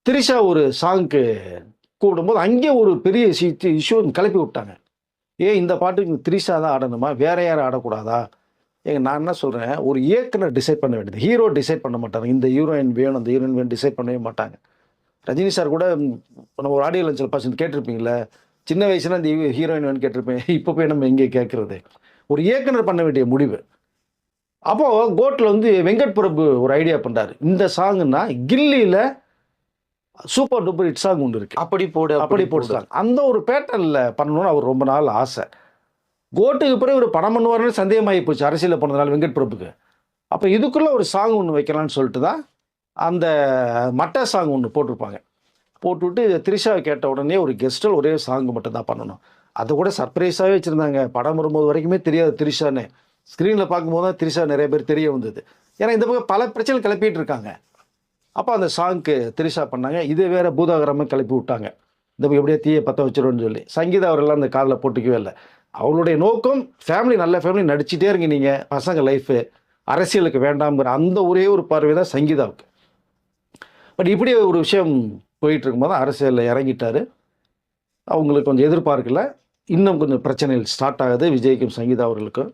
திரிஷா ஒரு சாங்க்கு கூப்பிடும்போது அங்கே ஒரு பெரிய இஷ்யூ கிளப்பி விட்டாங்க. ஏ இந்த பாட்டுக்கு த்ரீஷா தான் ஆடணுமா? வேற யாரும் ஆடக்கூடாதா? ஏங்க நான் என்ன சொல்கிறேன் ஒரு இயக்குனர் டிசைட் பண்ண வேண்டியது. ஹீரோ டிசைட் பண்ண மாட்டாங்க. இந்த ஹீரோயின் வேணும் இந்த ஹீரோயின் வேணும் டிசைட் பண்ணவே மாட்டாங்க. ரஜினி சார் கூட நம்ம ஒரு ஆடியோ லஞ்சில் பசங்க கேட்டிருப்பீங்களே சின்ன வயசுல இந்த ஹீரோயின் வேணும் கேட்டிருப்பேன். இப்போ போய் நம்ம எங்கே கேட்குறது? ஒரு இயக்குனர் பண்ண வேண்டிய முடிவு. அப்போது கோட்டில் வந்து வெங்கட் பிரபு ஒரு ஐடியா பண்ணுறாரு இந்த சாங்குன்னா கில்லியில் சூப்பர் டூப்பர் ஹிட் சாங் ஒன்று இருக்கு. அப்படி போடு அப்படி போட்டுட்டாங்க அந்த ஒரு பேட்டர்னில் பண்ணணும்னு அவர் ரொம்ப நாள் ஆசை. கோட்டுக்கு பிறகு ஒரு படம் பண்ணுவார்னு சந்தேகமாகி போச்சு அரசியலில் போனதுனால வெங்கட் பிரபுக்கு. அப்போ இதுக்குள்ளே ஒரு சாங் ஒன்று வைக்கலாம்னு சொல்லிட்டு தான் அந்த மட்ட சாங் ஒன்று போட்டிருப்பாங்க. போட்டுவிட்டு த்ரிஷாவை கேட்ட உடனே ஒரு கெஸ்ட்டில் ஒரே சாங் மட்டும் தான் பண்ணணும். அதை கூட சர்ப்ரைஸாகவே வச்சுருந்தாங்க. படம் வரும்போது வரைக்குமே தெரியாது த்ரிஷான்னு. ஸ்க்ரீனில் பார்க்கும்போது தான் த்ரிஷா நிறைய பேர் தெரிய வந்தது. ஏன்னா இந்த பக்கம் பல பிரச்சனை கிளப்பிட்டு இருக்காங்க. அப்போ அந்த சாங்க்கு திரிஷா பண்ணாங்க. இதே வேறு பூதாகரமாக கிளப்பி விட்டாங்க. இந்த எப்படியே தீயை பற்ற வச்சிருவோன்னு சொல்லி. சங்கீதா அவரெல்லாம் அந்த காலில் போட்டுக்கவே இல்லை. அவளுடைய நோக்கம் ஃபேமிலி நல்ல ஃபேமிலி நடிச்சிட்டே இருங்க நீங்கள் பசங்க லைஃபு அரசியலுக்கு வேண்டாம்ங்கிற அந்த ஒரே ஒரு பார்வை தான் சங்கீதாவுக்கு. பட் இப்படி ஒரு விஷயம் போயிட்டு இருக்கும்போது அரசியலில் இறங்கிட்டாரு. அவங்களுக்கு கொஞ்சம் எதிர்பார்க்கல. இன்னும் கொஞ்சம் பிரச்சனைகள் ஸ்டார்ட் ஆகுது விஜய்க்கும் சங்கீதா அவர்களுக்கும்.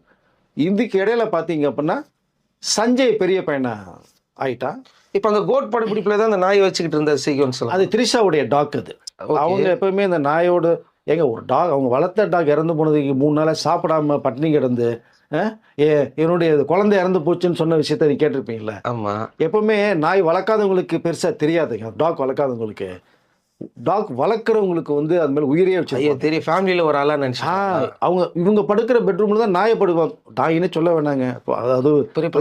இதுக்கு இடையில பார்த்தீங்க அப்படின்னா சஞ்சய் பெரிய பையனாக ஆயிட்டான் இப்போ அந்த கோட் படப்பிடிப்புல தான் அந்த நாயை வச்சுக்கிட்டு இருந்த சீக்வன்ஸ் அது திரிஷாவுடைய டாக் அது. அவங்க எப்பவுமே இந்த நாயோட ஏங்க ஒரு டாக் அவங்க வளர்த்த டாக் இறந்து போனதுக்கு மூணு நாளாக சாப்பிடாம பட்டினி கிடந்து ஏ என்னுடைய குழந்தை இறந்து போச்சுன்னு சொன்ன விஷயத்த நீ கேட்டிருப்பீங்களா ஆமா. எப்பவுமே நாய் வளர்க்காதவங்களுக்கு பெருசா தெரியாதுங்க. டாக் வளர்க்காதவங்களுக்கு. டாக் வளர்க்குறவங்களுக்கு வந்து அது மேல உயிரே வச்சு தெரியும் ஃபேமிலியில ஒரு ஆளா ஆ நினைச்சா அவங்க இவங்க படுக்கிற பெட்ரூம்ல தான் நாயை படுவாங்க நாயின்னு சொல்ல வேணாங்க. அது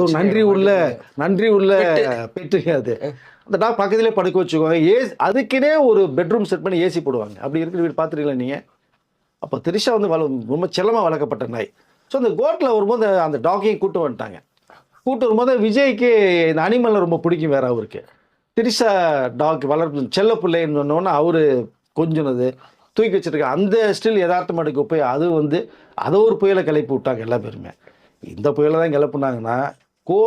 ஒரு நன்றி உள்ள நன்றி உள்ள பெட்டுங்க அது. அந்த டாக் பக்கத்திலே படுக்க வச்சுக்குவாங்க ஏ அதுக்குனே ஒரு பெட்ரூம் செட் பண்ணி ஏசி போடுவாங்க. அப்படி இருக்கிற வீடு பார்த்துருக்கீங்களா நீங்கள் அப்போ திரிஷா வந்து வள ரொம்ப செல்லமாக வளர்க்கப்பட்ட நாய். ஸோ அந்த கோட்டில் வரும்போது அந்த டாக்கையும் கூட்டு வந்துட்டாங்க. கூட்டு வரும்போது விஜய்க்கு இந்த அனிமலில் ரொம்ப பிடிக்கும் வேற அவருக்கு திரிஷா டாக் வளர்ப்பு செல்ல பிள்ளைன்னு சொன்னோன்னா அவர் கொஞ்சினது தூக்கி வச்சிருக்க அந்த ஸ்டில் யதார்த்தமாட்டுக்கு போய் அது வந்து அதை ஒரு புயலை கிளப்பி விட்டாங்க எல்லா பேருமே. இந்த புயலை தான் கிளப்புனாங்கன்னா கோ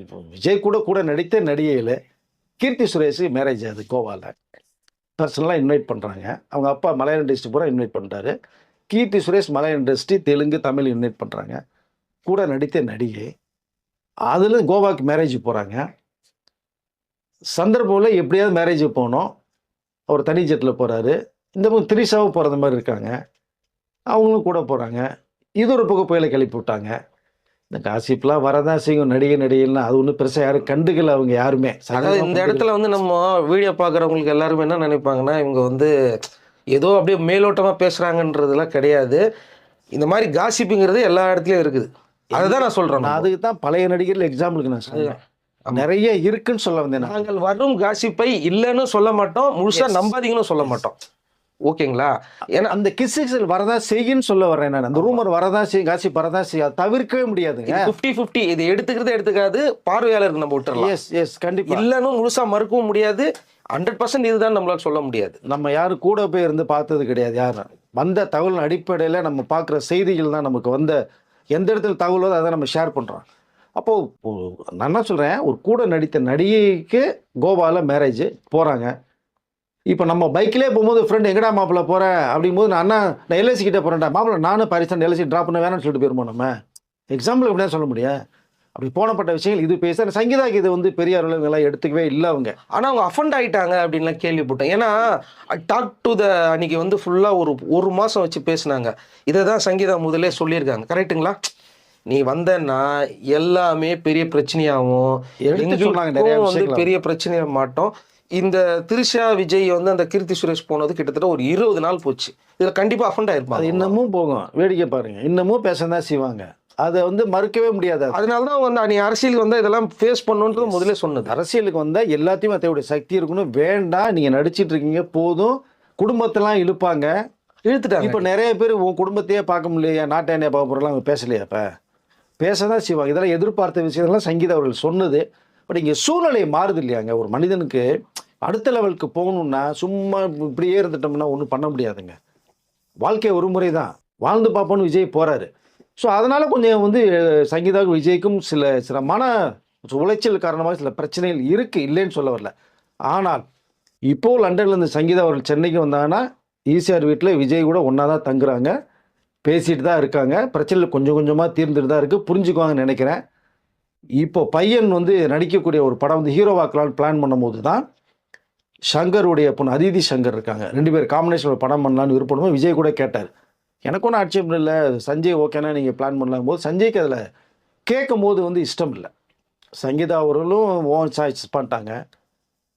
இப்போ விஜய் கூட கூட நடித்த நடிகையில் கீர்த்தி சுரேஷ் மேரேஜ் ஆகுது கோவாவில் பர்சனலாக இன்வைட் பண்ணுறாங்க அவங்க அப்பா மலையாள இண்டஸ்ட்ரி பூரா இன்வைட் பண்ணுறாரு கீர்த்தி சுரேஷ் மலையாள இண்டஸ்ட்ரி தெலுங்கு தமிழ் இன்வைட் பண்ணுறாங்க கூட நடித்த நடிகை. அதில் கோவாக்கு மேரேஜ் போகிறாங்க சந்தர்ப்பத்தில் எப்படியாவது மேரேஜ் போகணும். அவர் தனி ஜெட்டில் போகிறாரு இந்த பக்கம் திரிஷாவும் போகிறது மாதிரி இருக்காங்க. அவங்களும் கூட போகிறாங்க இது ஒரு பக்கம் புயலை கிளப்பி விட்டாங்க. இந்த காசிப்லாம் வரதான் செய்யும். நடிகை நடிகைலாம் அது ஒன்றும் பெருசாக யாரும் கண்டுக்கல அவங்க யாருமே. அதாவது இந்த இடத்துல வந்து நம்ம வீடியோ பார்க்குறவங்களுக்கு எல்லாருமே என்ன நினைப்பாங்கன்னா இவங்க வந்து ஏதோ அப்படியே மேலோட்டமாக பேசுகிறாங்கன்றதுலாம் கிடையாது. இந்த மாதிரி காசிப்புங்கிறது எல்லா இடத்துலையும் இருக்குது. அதுதான் நான் சொல்கிறேன் நான் அதுக்கு தான் பழைய நடிகர்கள் எக்ஸாம்பிளுக்கு நான் சொன்னேன் நிறைய இருக்குன்னு சொல்ல வந்தேன். நாங்கள் வரும் காசிப்பை இல்லைன்னு சொல்ல மாட்டோம் முழுசா நம்பாதீங்கன்னு சொல்ல மாட்டோம். ஓகேங்களா? ஏன்னா அந்த கிசுகள் வரதான் செய்யுன்னு சொல்ல வர்றேன் நான். அந்த ரூமர் வரதான் செய்யும் காசி வரதான் செய்யும் அதை தவிர்க்கவே முடியாதுங்க ஃபிஃப்டி ஃபிஃப்டி இது எடுத்துக்கிறது எடுத்துக்காது பார்வையாளருக்கு நம்ம விட்டுறலாம். எஸ் எஸ் கண்டிப்பா. இல்லைன்னு முழுசா மறுக்கவும் முடியாது ஹண்ட்ரட் பர்சன்ட் இதுதான் நம்மளால சொல்ல முடியாது. நம்ம யாரும் கூட போய் இருந்து பார்த்தது கிடையாது யாரும். வந்த தகவல் அடிப்படையில் நம்ம பார்க்குற செய்திகள் தான் நமக்கு வந்த எந்த இடத்துல தகவல் அதை நம்ம ஷேர் பண்ணுறோம் அப்போது நான் என்ன சொல்கிறேன் ஒரு கூட நடித்த நடிகைக்கு கோவாவில் மேரேஜ் போகிறாங்க இப்போ நம்ம பைக்கிலே போகும்போது ஃப்ரெண்ட் எங்கடா மாப்பிள்ள போகிறேன் அப்படிங்கும்போது நான் அண்ணா நான் எல்ஐசி கிட்டே போகிறேன்டா மாப்பிள்ள நானும் பாரிஸ் எல்ஐசி ட்ராப் பண்ண வேணாம்னு சொல்லிட்டு போயிருமோ நம்ம. எக்ஸாம்பிள் எப்படியா சொல்ல முடியும். அப்படி போனப்பட்ட விஷயங்கள் இது பேச சங்கீதாக்கு இது வந்து பெரிய அளவில் எடுத்துக்கவே இல்லை அவங்க. ஆனால் அவங்க அஃபண்ட் ஆகிட்டாங்க அப்படின்லாம் கேள்விப்பட்டேன். ஏன்னா டாக் டு த அன்னைக்கு வந்து ஃபுல்லாக ஒரு ஒரு மாதம் வச்சு பேசினாங்க. இதை தான் சங்கீதா முதலே சொல்லியிருக்காங்க. கரெக்ட்டுங்களா நீ வந்தன்னா எல்லாமே பெரிய பிரச்சனையாகும் எங்களுக்கும் வந்து. பெரிய பிரச்சனைய மாட்டோம். இந்த திரிஷா விஜய் வந்து அந்த கீர்த்தி சுரேஷ் போனது கிட்டத்தட்ட ஒரு இருபது நாள் போச்சு. இதுல கண்டிப்பா அஃபண்ட் ஆயிருப்பாங்க. இன்னமும் போகும். வேடிக்கை பாருங்க. இன்னமும் பேசதான் செய்வாங்க. அதை வந்து மறுக்கவே முடியாது அது. அதனால தான் வந்து நீ அரசியலுக்கு வந்தா இதெல்லாம் ஃபேஸ் பண்ணுன்றது முதல்ல சொன்னது. அரசியலுக்கு வந்தால் எல்லாத்தையும் அத்தையோட சக்தி இருக்கணும். வேண்டாம் நீங்கள் நடிச்சிட்டு இருக்கீங்க போதும். குடும்பத்தெல்லாம் இழுப்பாங்க. இழுத்துட்டாங்க. இப்போ நிறைய பேர் உன் குடும்பத்தையே பார்க்க முடியலையா நாட்டானே பார்க்க போகிறலாம் அவங்க பேசலையா இப்போ பேச தான் செய்வாங்க. இதெல்லாம் எதிர்பார்த்த விஷயத்தெல்லாம் சங்கீதா அவர்கள் சொன்னது. பட் இங்கே சூழ்நிலை மாறுது இல்லையாங்க. ஒரு மனிதனுக்கு அடுத்த லெவலுக்கு போகணும்னா சும்மா இப்படியே இருந்துட்டோம்னா ஒன்றும் பண்ண முடியாதுங்க. வாழ்க்கை ஒரு முறை தான். வாழ்ந்து பார்ப்போன்னு விஜய் போகிறாரு ஸோ அதனால் கொஞ்சம் வந்து சங்கீதா விஜய்க்கும் சில சில மன உளைச்சல் காரணமாக சில பிரச்சனைகள் இருக்குது இல்லைன்னு சொல்ல வரல. ஆனால் இப்போது லண்டனில் இருந்து சங்கீதா அவர்கள் சென்னைக்கு வந்தாங்கன்னா ஈசிஆர் வீட்டில் விஜய் கூட ஒன்றா தான் தங்குறாங்க. பேசிட்டு தான் இருக்காங்க. பிரச்சனை கொஞ்சம் கொஞ்சமாக தீர்ந்துட்டு தான் இருக்குது புரிஞ்சுக்குவாங்கன்னு நினைக்கிறேன். இப்போ பையன் வந்து நடிக்கக்கூடிய ஒரு படம் வந்து ஹீரோவாக்கலான்னு பிளான் பண்ணும்போது தான் ஷங்கருடைய பொண்ணு அதிதி சங்கர் இருக்காங்க. ரெண்டு பேர் காம்பினேஷன் படம் பண்ணலான்னு விருப்பம் விஜய் கூட கேட்டார். எனக்கு ஒன்றும் ஆட்சேபம் இல்லை. சஞ்சய் ஓகேனா நீங்கள் பிளான் பண்ணலாம் போது சஞ்சய்க்கு அதில் கேட்கும் போது வந்து இஷ்டம் இல்லை. சங்கீதா அவர்களும் ஓன் சாய்ஸ் பண்ணிட்டாங்க.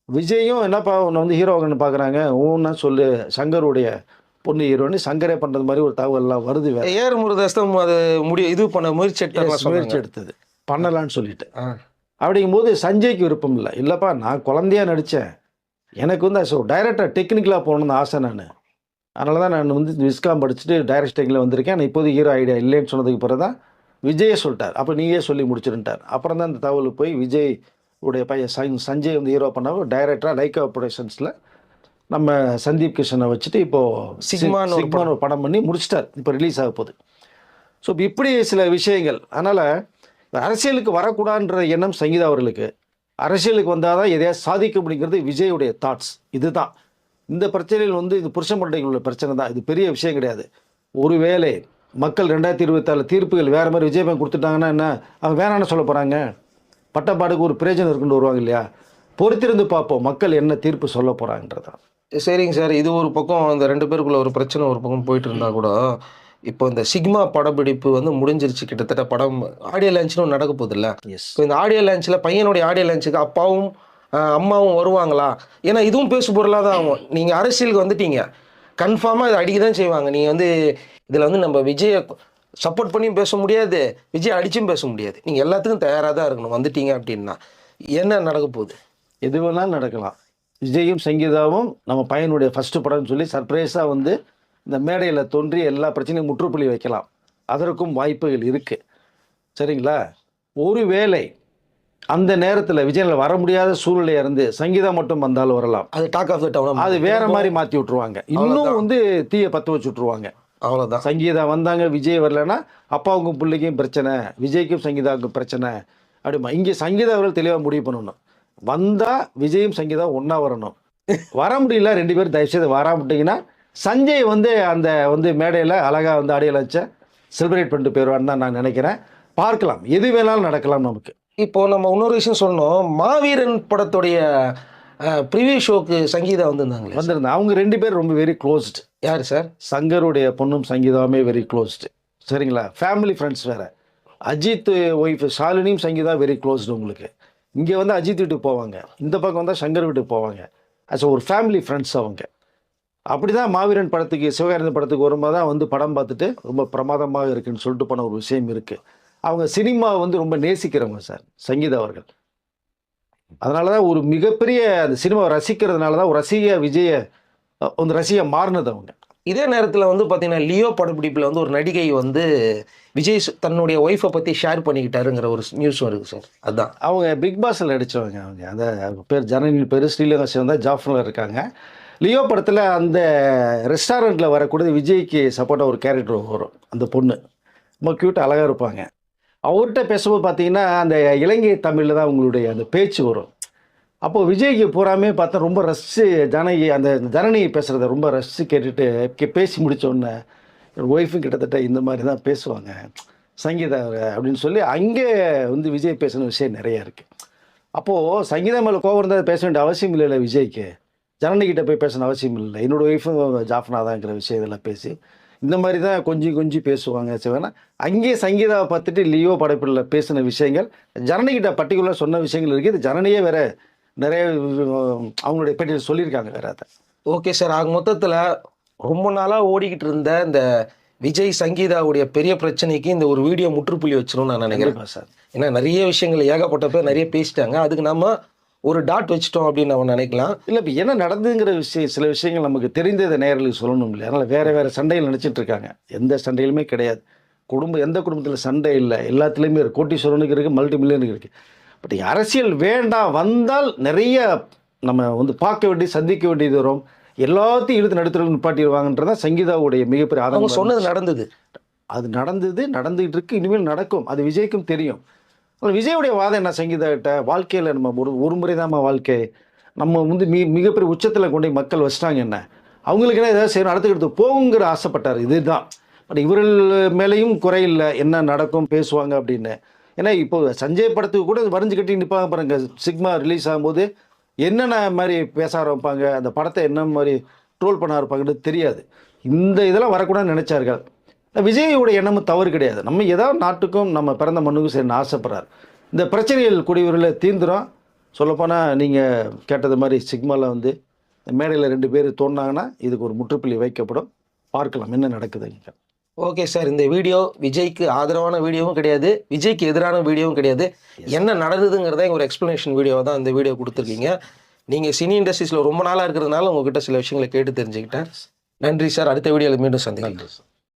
விஜயும் என்னப்பா உன்னை வந்து ஹீரோகன்னு பார்க்குறாங்க ஓன்னா சொல்லு. சங்கருடைய பொண்ணு ஹீரோன்னு சங்கரே பண்ணுறது மாதிரி ஒரு தகவல்லாம் வருது வேற. ஏர் தான் அது முடிய இது பண்ண முயற்சி எடுத்தாருலாம் முயற்சி. எடுத்தது. பண்ணலான்னு சொல்லிட்டு. அப்படிங்கும்போது சஞ்சய்க்கு விருப்பம் இல்லை. இல்லைப்பா நான் குழந்தையா நடித்தேன் எனக்கு வந்து ஸோ டைரக்டர் டெக்னிக்கலாக போகணும்னு ஆசை நான். அதனால தான் நான் வந்து விஸ்காம் படிச்சுட்டு டைரக்டிங்கில் வந்திருக்கேன். நான் இப்போது ஹீரோ ஐடியா இல்லைன்னு சொன்னதுக்கு பிறகு தான் விஜயே சொல்லிட்டார். அப்போ நீயே சொல்லி முடிச்சிருன்ட்டார். அப்புறம் தான் இந்த தகவல் போய் விஜய் உடைய பையன் சஞ் சஞ்சய் வந்து ஹீரோ பண்ணாமல் டைரக்டராக லைக்கா ப்ரொடக்ஷன்ஸில் நம்ம சந்தீப் கிருஷ்ணனை வச்சுட்டு இப்போது சிக்மான்னு ஒரு சிக்மான் ஒரு படம். பண்ணி முடிச்சிட்டார். இப்போ ரிலீஸ் ஆக போகுது. ஸோ இப்படி சில விஷயங்கள். அதனால் அரசியலுக்கு வரக்கூடாதுன்ற எண்ணம் சங்கீதா அவர்களுக்கு. அரசியலுக்கு வந்தால் தான் எதையாவது சாதிக்க முடியுங்கிறது விஜயுடைய தாட்ஸ் இதுதான். இந்த பிரச்சனையில் வந்து இது புருஷ மண்டைகள் உள்ள பிரச்சனை தான். இது பெரிய விஷயம் கிடையாது. ஒருவேளை மக்கள் ரெண்டாயிரத்தி இருபத்தாறு தீர்ப்புகள் வேறு மாதிரி விஜயபேங்க் கொடுத்துட்டாங்கன்னா என்ன? அவங்க வேணான்னு சொல்ல போகிறாங்க பட்டப்பாடுக்கு ஒரு பிரயோஜனம் இருக்குன்னு வருவாங்க இல்லையா? பொறுத்திருந்து பார்ப்போம் மக்கள் என்ன தீர்ப்பு சொல்ல போகிறாங்கன்றதான் சரிங்க சார். இது ஒரு பக்கம் இந்த ரெண்டு பேருக்குள்ள ஒரு பிரச்சனை ஒரு பக்கம் போயிட்டு இருந்தா கூட இப்போ இந்த சிக்மா படப்பிடிப்பு வந்து முடிஞ்சிருச்சு கிட்டத்தட்ட படம் ஆடியோ லான்ச்னு நடக்க போகுது இல்ல எஸ் இப்போ இந்த ஆடியோ லான்ச்சில் பையனுடைய ஆடியோ லான்ச்சுக்கு அப்பாவும் அம்மாவும் வருவாங்களா? ஏன்னா இதுவும் பேசு பொருளாக தான் ஆகும். நீங்கள் அரசியலுக்கு வந்துட்டீங்க. கன்ஃபார்மாக இதை அடிக்க தான் செய்வாங்க. நீங்கள் வந்து இதில் வந்து நம்ம விஜயை சப்போர்ட் பண்ணியும் பேச முடியாது விஜய் அடிச்சும் பேச முடியாது. நீங்கள் எல்லாத்துக்கும் தயாராக தான் இருக்கணும். வந்துட்டீங்க அப்படின்னா என்ன நடக்க போகுது? எது வேணாலும் நடக்கலாம். விஜயும் சங்கீதாவும் நம்ம பையனுடைய ஃபர்ஸ்ட் படம்னு சொல்லி சர்ப்ரைஸாக வந்து இந்த மேடையில் தோன்றி எல்லா பிரச்சனையும் முற்றுப்புள்ளி வைக்கலாம். அதற்கும் வாய்ப்புகள் இருக்குது சரிங்களா? ஒருவேளை அந்த நேரத்தில் விஜயில் வர முடியாத சூழ்நிலையாக இருந்து சங்கீதா மட்டும் வந்தாலும் வரலாம். அது டாக் ஆஃப் த டவுன் அது வேற மாதிரி மாற்றி விட்ருவாங்க இன்னும் வந்து தீயை பற்ற வச்சு விட்ருவாங்க அவ்வளோதான் சங்கீதா வந்தாங்க விஜய் வரலன்னா அப்பாவுக்கும் பிள்ளைக்கும் பிரச்சனை விஜய்க்கும் சங்கீதாவுக்கும் பிரச்சனை. அப்படிமா இங்கே சங்கீதா அவர்கள் தெளிவாக முடிவு பண்ணணும். வந்தால் விஜயும் சங்கீதா ஒன்றா வரணும். வர முடியல ரெண்டு பேரும் தயவுசெய்து வராமட்டிங்கன்னா சஞ்சய் வந்து அந்த வந்து மேடையில் அழகாக வந்து அடியில் வச்ச செலிப்ரேட் பண்ணிட்டு போயிடுவான்னு தான் நான் நினைக்கிறேன். பார்க்கலாம் எது வேணாலும் நடக்கலாம் நமக்கு. இப்போ நம்ம இன்னொரு விஷயம் சொல்லணும். மாவீரன் படத்துடைய ப்ரிவியூ ஷோக்கு சங்கீதா வந்திருந்தாங்களே வந்திருந்தேன் அவங்க ரெண்டு பேரும் ரொம்ப வெரி க்ளோஸ்டு யார் சார்? சங்கருடைய பொண்ணும் சங்கீதாவுமே வெரி க்ளோஸ்டு சரிங்களா? ஃபேமிலி ஃப்ரெண்ட்ஸ் வேறு. அஜித் ஒய்ஃப் ஷாலினியும் சங்கீதா வெரி க்ளோஸ்டு உங்களுக்கு. இங்கே வந்து அஜித் வீட்டுக்கு போவாங்க. இந்த பக்கம் வந்தால் சங்கர் வீட்டுக்கு போவாங்க. அஸ் ஒரு ஃபேமிலி ஃப்ரெண்ட்ஸ் அவங்க. அப்படி தான் மாவீரன் படத்துக்கு சிவகாரந்தன் படத்துக்கு வரும்போது தான் வந்து படம் பார்த்துட்டு ரொம்ப பிரமாதமாக இருக்குன்னு சொல்லிட்டு போன ஒரு விஷயம் இருக்குது அவங்க சினிமா வந்து ரொம்ப நேசிக்கிறவங்க சார் சங்கீதா அவர்கள். அதனால தான் ஒரு மிகப்பெரிய அந்த சினிமாவை ரசிக்கிறதுனால தான் ஒரு ரசிக விஜய வந்து ரசிக மாறினது அவங்க. இதே நேரத்தில் வந்து பார்த்தீங்கன்னா லியோ படப்பிடிப்பில் வந்து ஒரு நடிகை வந்து விஜய் சு- தன்னுடைய ஒய்ஃபை பற்றி ஷேர் பண்ணிக்கிட்டாருங்கிற ஒரு நியூஸும் இருக்குது சார். அதுதான் அவங்க பிக் பாஸில் நடித்தவங்க அவங்க. அந்த பேர் ஜனனி பேர் ஸ்ரீலங்கா சேர்ந்தால் ஜாஃபரில் இருக்காங்க. லியோ படத்தில் அந்த ரெஸ்டாரண்ட்டில் வரக்கூடிய விஜய்க்கு சப்போர்ட்டாக ஒரு கேரக்டர் வரும். அந்த பொண்ணு. ரொம்ப க்யூட்டாக அழகாக இருப்பாங்க. அவர்கிட்ட பேசும்போது பார்த்தீங்கன்னா அந்த இலங்கை தமிழில் தான் அவங்களுடைய அந்த பேச்சு வரும். அப்போது விஜய்க்கு பூராமே பார்த்தா ரொம்ப ரசித்து ஜனகி அந்த ஜனனி பேசுகிறத ரொம்ப ரசித்து கேட்டுட்டு பேசி முடித்தோடனே என் ஒய்ஃபும் கிட்டத்தட்ட இந்த மாதிரி தான் பேசுவாங்க. சங்கீதா அப்படின்னு சொல்லி அங்கே வந்து விஜய் பேசின விஷயம் நிறையா இருக்குது அப்போது சங்கீதா மேலே கோவம் இருந்தால் பேச வேண்டிய அவசியம் இல்லைல்ல விஜய்க்கு. ஜனனிக்கிட்ட போய் பேசின அவசியம் இல்லை என்னோடய ஒய்ஃபும் ஜாஃப்னா தாங்கிற விஷயம் இதெல்லாம் பேசி இந்த மாதிரி தான் கொஞ்சம் கொஞ்சம் பேசுவாங்க. சிவனா அங்கேயே சங்கீதாவை பார்த்துட்டு லியோ படைப்பில் பேசின விஷயங்கள் ஜனனிக்கிட்ட பர்டிகுலர் சொன்ன விஷயங்கள் இருக்குது. இது ஜனனியே வேறு நிறைய அவங்களுடைய பேட்டியில் சொல்லியிருக்காங்க வேற அதை. ஓகே சார் ஆக மொத்தத்தில் ரொம்ப நாளாக ஓடிக்கிட்டு இருந்த இந்த விஜய் சங்கீதாவுடைய பெரிய பிரச்சனைக்கு இந்த ஒரு வீடியோ முற்றுப்புள்ளி வச்சிரும் நான் நினைக்கிறேன் சார். ஏன்னா நிறைய விஷயங்கள் ஏகப்பட்ட பேர் நிறைய பேசிட்டாங்க. அதுக்கு நம்ம ஒரு டாட் வச்சிட்டோம் அப்படின்னு நம்ம நினைக்கலாம். இல்லை இப்போ என்ன நடந்துங்கிற விஷயம் சில விஷயங்கள் நமக்கு தெரிந்ததை நேரலுக்கு சொல்லணும் இல்லையா? அதனால் வேறு வேறு சண்டையில் நினச்சிட்டு இருக்காங்க. எந்த சண்டையிலுமே கிடையாது. குடும்பம் எந்த குடும்பத்தில் சண்டை இல்லை. எல்லாத்துலேயுமே இருக்கு கோட்டீஸ்வரனுக்கு இருக்குது மல்டி மில்லியனுக்கு இருக்குது பட் அரசியல் வேண்டாம் வந்தால் நிறைய நம்ம வந்து பார்க்க வேண்டிய சந்திக்க வேண்டியது வரும். எல்லாத்தையும் இழுத்து நடுத்தர நிப்பாட்டிடுவாங்கன்றதான் சங்கீதாவுடைய மிகப்பெரிய அவங்க ஆதங்கம் சொன்னது நடந்தது. அது நடந்தது நடந்துகிட்டு இருக்கு. இனிமேல் நடக்கும். அது விஜய்க்கும் தெரியும். விஜயுடைய வாதம் என்ன சங்கீதா கிட்ட? வாழ்க்கையில் நம்ம ஒரு ஒரு முறை வாழ்க்கை. நம்ம வந்து மி மிகப்பெரிய உச்சத்தில் கொண்டு போய் மக்கள் வச்சிட்டாங்க என்ன? அவங்களுக்கு என்ன ஏதாவது செய்யணும்? அடுத்துக்கிட்டு போகுங்கிற ஆசைப்பட்டார். இதுதான். பட் இவர்கள் மேலேயும் குறையில்லை என்ன நடக்கும்? பேசுவாங்க அப்படின்னு. ஏன்னா இப்போ சஞ்சய் படத்துக்கு கூட வரைஞ்சு கட்டி நிற்பாங்க பாருங்க. சிக்மா ரிலீஸ் ஆகும்போது என்னென்ன மாதிரி பேச ஆரம்பிப்பாங்க அந்த படத்தை என்ன மாதிரி ட்ரோல் பண்ண ஆரம்பிப்பாங்கன்னு தெரியாது. இந்த இதெல்லாம் வரக்கூடாதுன்னு நினைச்சார்கள். விஜயோட எண்ணமும் தவறு கிடையாது. நம்ம ஏதாவது நாட்டுக்கும் நம்ம பிறந்த மண்ணுக்கும் செய்யணும்னு ஆசைப்படுறாரு. இந்த பிரச்சனைகள் குடியுரில் தீந்துரும். சொல்லப்போனால் நீங்கள் கேட்டது மாதிரி சிக்மாவில் வந்து மேடையில் ரெண்டு பேர் தோணுனாங்கன்னா இதுக்கு ஒரு முற்றுப்புள்ளி வைக்கப்படும். பார்க்கலாம் என்ன நடக்குதுங்க. ஓகே சார் இந்த வீடியோ விஜய்க்கு ஆதரவான வீடியோவும் கிடையாது விஜய்க்கு எதிரான வீடியோவும் கிடையாது. என்ன நடந்ததுங்கிறத ஒரு எக்ஸ்ப்ளனேஷன் வீடியோ தான் இந்த வீடியோ கொடுத்துருக்கீங்க. நீங்கள் சினி இண்டஸ்ட்ரீஸில் ரொம்ப நாளாக இருக்கிறதுனால உங்ககிட்ட சில விஷயங்களை கேட்டு தெரிஞ்சுக்கிட்டேன். நன்றி சார் அடுத்த வீடியோவில் மீண்டும் சார்